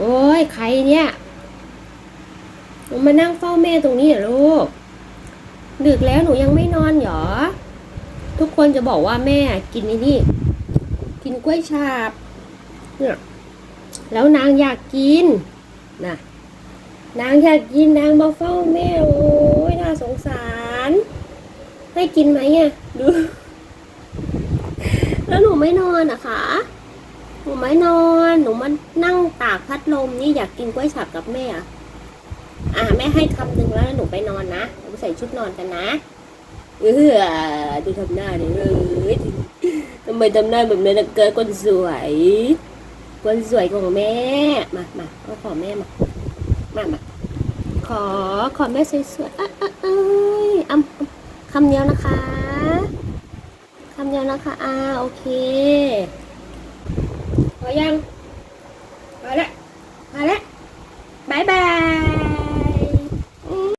โอ้ยใครเนี่ยหนูมานั่งเฝ้าแม่ตรงนี้เหรอลูก ดึกแล้วหนูยังไม่นอนเหรอ ทุกคนจะบอกว่าแม่กินนี่ กินกล้วยฉาบ เนี่ย แล้วนางอยากกินนะนางอยากกินนางมาเฝ้าแม่โอ้ยน่าสงสาร ให้กินไหมอะดู แล้วหนูไม่นอนอะคะ หนูไม่นอน หนูมานั่งตากพัดลมนี่อยากกินกล้วยฉาบกับแม่อะอะแม่ให้คำหนึ่งแล้วหนูไปนอนนะหนูใส่ชุดนอนกันนะ เออดูทำหน้าดิเลยทำไมทำหน้าแบบนั้นะเกิดคนสวยคนสวยของแม่ มามาก็ขอแม่มา มามาขอขอแม่สวยๆอะอะเอ้ยอะคำเดียวนะคะคำเดียวนะคะอ่าโอเค ยังพอแล้ว